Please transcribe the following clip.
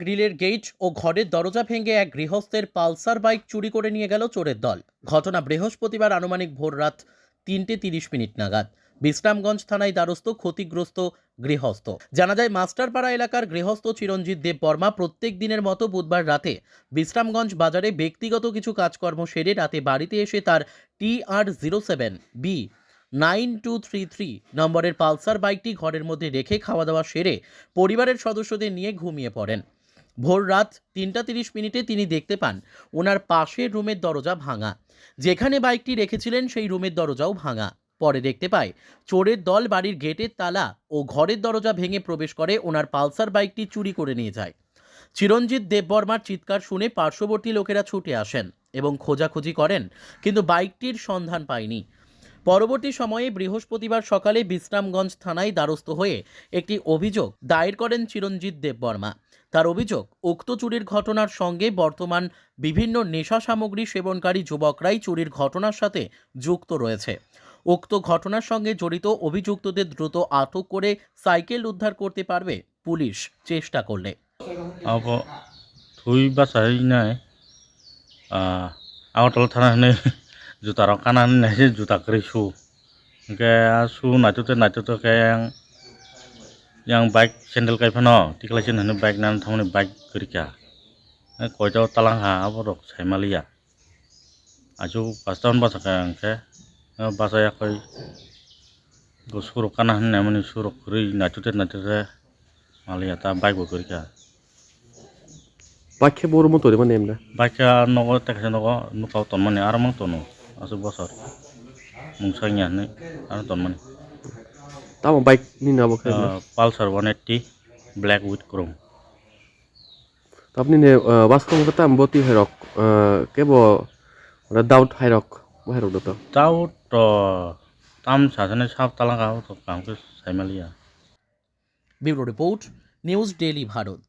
গ্রিলের গেট ও ঘরের দরজা ভেঙে এক গৃহস্থের পালসার বাইক চুরি করে নিয়ে গেল চোরের দল। ঘটনা বৃহস্পতিবার আনুমানিক ভোর রাত তিনটে তিরিশ মিনিট নাগাদ। বিশ্রামগঞ্জ থানায় দ্বারস্থ, ক্ষতিগ্রস্ত গৃহস্থ। জানা যায়, মাস্টারপাড়া এলাকার গৃহস্থ চিরঞ্জিত দেব বর্মা প্রত্যেক দিনের মতো বুধবার রাতে বিশ্রামগঞ্জ বাজারে ব্যক্তিগত কিছু কাজকর্ম সেরে রাতে বাড়িতে এসে তার T R zero seven B nine two three three নম্বরের পালসার বাইকটি ঘরের মধ্যে রেখে খাওয়া দাওয়া সেরে পরিবারের সদস্যদের নিয়ে ঘুমিয়ে পড়েন। ভোর রাত তিনটা তিরিশ মিনিটে তিনি দেখতে পান, ওনার পাশের রুমের দরজা ভাঙা। যেখানে বাইকটি রেখেছিলেন, সেই রুমের দরজাও ভাঙা। পরে দেখতে পায় চোরের দল বাড়ির গেটের তালা ও ঘরের দরজা ভেঙে প্রবেশ করে ওনার পালসার বাইকটি চুরি করে নিয়ে যায়। চিরঞ্জিত দেববর্মার চিৎকার শুনে পার্শ্ববর্তী লোকেরা ছুটে আসেন এবং খোঁজাখুঁজি করেন, কিন্তু বাইকটির সন্ধান পায়নি। পরবর্তী সময়ে বৃহস্পতিবার সকালে বিশ্রামগঞ্জ থানায় দ্বারস্থ হয়ে একটি অভিযোগ দায়ের করেন চিরঞ্জিত দেববর্মা তার অভিযোগ উক্ত চুরির ঘটনার সঙ্গে বর্তমান বিভিন্ন নেশা সামগ্রী সেবনকারী যুবকরাই চুরির ঘটনার সাথে যুক্ত রয়েছে উক্ত ঘটনার সঙ্গে জড়িত অভিযুক্তদের দ্রুত আটক করে সাইকেল উদ্ধার করতে পারবে পুলিশ চেষ্টা করলে अब थुइ बासायनाय আগরতলা থানা হনে जुता juta rong kanan nasi juta kerisu ke su nacu te nacu te ke yang yang bike sandal kai pano tiklasin hane bike nan thamne bike kerika ko jau talang ha aborok saimalia aju paston basa kang ke basa ya koi go suruk kana hane mani suruk kri nacu te nacu te malia ta bike bo kerika বাইকে বোর মতো মানে এমনি বাইকে নগর দেখেছে নগর নুকাও তো মানে আর মতো নয় asu bosor mungsanya ni ara ton mani তাও বাইক নি না বকে pulsar 180 black with chrome আপনি বাস্তব কথা বতি হাইরক কেব দাউট হাইরক হাইরক দত kau to kam ke saimalia bureau report news daily Bharat